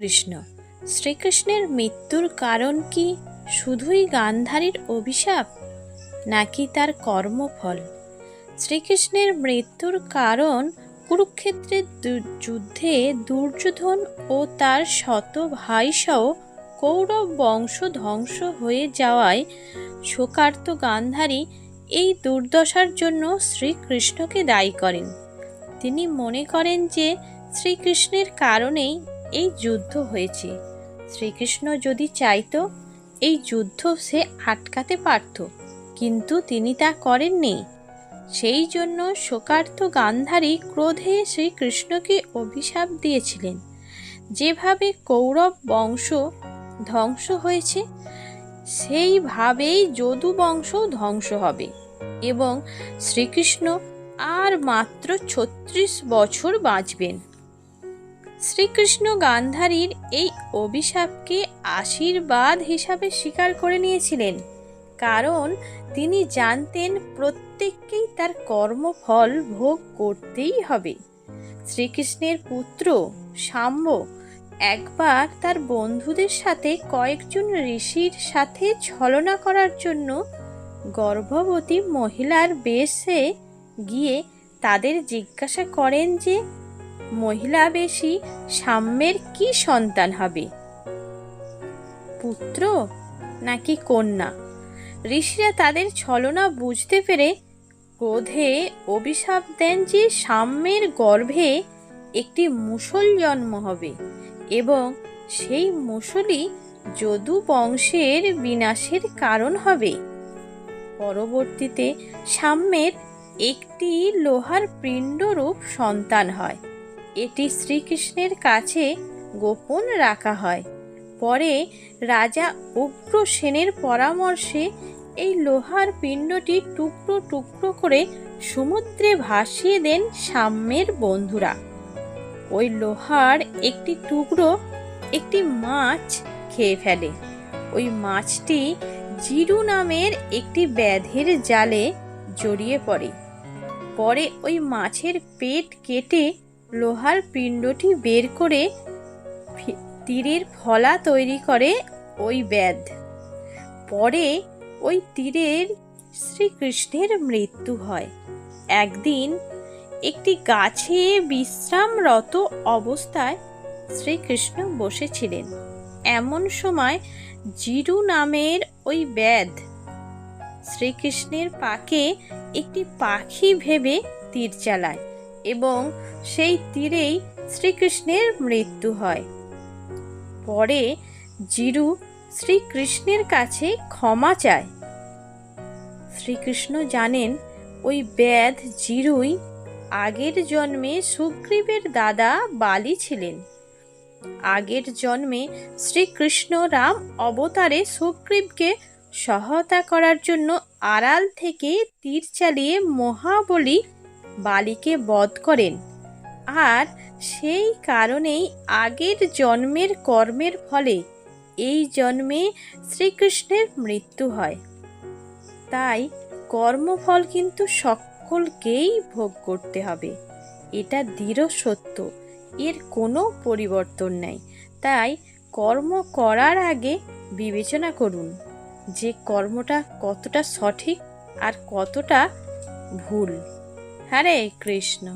কৃষ্ণ, শ্রীকৃষ্ণের মৃত্যুর কারণ কি শুধুই গান্ধারীর অভিশাপ? নাকি তার কর্মফল? শ্রীকৃষ্ণের মৃত্যুর কারণ কুরুক্ষেত্রের যুদ্ধে দুর্যোধন ও তার শত ভাইসহ কৌরব বংশ ধ্বংস হয়ে যাওয়ায় শোকার্ত গান্ধারী এই দুর্দশার জন্য শ্রীকৃষ্ণকে দায়ী করেন। তিনি মনে করেন যে শ্রীকৃষ্ণের কারণেই এই যুদ্ধ হয়েছে। শ্রীকৃষ্ণ যদি চাইতো, এই যুদ্ধ সে আটকাতে পারত, কিন্তু তিনি তা করেননি। সেই জন্য শোকার্ত গান্ধারী ক্রোধে শ্রীকৃষ্ণকে অভিশাপ দিয়েছিলেন। যেভাবে কৌরব বংশ ধ্বংস হয়েছে, সেইভাবেই যদু বংশ ধ্বংস হবে এবং শ্রীকৃষ্ণ আর মাত্র ছত্রিশ বছর বাঁচবেন। শ্রীকৃষ্ণ গান্ধারীর এই অভিশাপকে আশীর্বাদ হিসাবে স্বীকার করে নিয়েছিলেন। কারণ তিনি জানতেন প্রত্যেককেই তার কর্মফল ভোগ করতেই হবে। শ্রীকৃষ্ণের পুত্র শাম্ব একবার তার বন্ধুদের সাথে কয়েকজন ঋষির সাথে ছলনা করার জন্য গর্ভবতী মহিলার বেশে গিয়ে তাদের জিজ্ঞাসা করেন যে মহিলা বেশি সাম্যের কি সন্তান হবে? পুত্র নাকি কন্যা? ঋষিরা তাদের ছলনা বুঝতে পেরে ক্রোধে অভিশাপ দেন যে সাম্যের গর্ভে একটি মুসল জন্ম হবে এবং সেই মুসলি যদু বংশের বিনাশের কারণ হবে। পরবর্তীতে সাম্যের একটি লোহার পিণ্ডরূপ সন্তান হয়। এটি শ্রীকৃষ্ণের কাছে গোপন রাখা হয়। পরে রাজা উগ্রসেনের পরামর্শে এই লোহার পিণ্ডটি টুকরো টুকরো করে সমুদ্রে ভাসিয়ে দেন সাম্যের বন্ধুরা। ওই লোহার একটি টুকরো একটি মাছ খেয়ে ফেলে। ওই মাছটি জিরু নামের একটি ব্যাধের জালে জড়িয়ে পড়ে। পরে ওই মাছের পেট কেটে লোহার পিণ্ডটি বের করে তীরের ফলা তৈরি করে ওই ব্যাধ। পরে ওই তীরের শ্রীকৃষ্ণের মৃত্যু হয়। একদিন একটি গাছে বিশ্রামরত অবস্থায় শ্রীকৃষ্ণ বসেছিলেন। এমন সময় জিরু নামের ওই ব্যাধ শ্রীকৃষ্ণের পাকে একটি পাখি ভেবে তীর চালায়। এবং সেই তীরেই শ্রীকৃষ্ণের মৃত্যু হয়। পরে জিরু শ্রীকৃষ্ণের কাছে ক্ষমা চায়। শ্রীকৃষ্ণ জানেন ওই ব্যাধ জিরুই আগের জন্মে সুগ্রীবের দাদা বালি ছিলেন। আগের জন্মে শ্রীকৃষ্ণ রাম অবতারে সুগ্রীবকে সহায়তা করার জন্য আড়াল থেকে তীর চালিয়ে মহাবলী বালিকে বধ করেন। আর সেই কারণেই আগের জন্মের কর্মের ফলে এই জন্মে শ্রীকৃষ্ণের মৃত্যু হয়। তাই কর্মফল কিন্তু সকলকেই ভোগ করতে হবে। এটা দৃঢ় সত্য। এর কোনো পরিবর্তন নেই। তাই কর্ম করার আগে বিবেচনা করুন যে কর্মটা কতটা সঠিক আর কতটা ভুল। হরে কৃষ্ণ।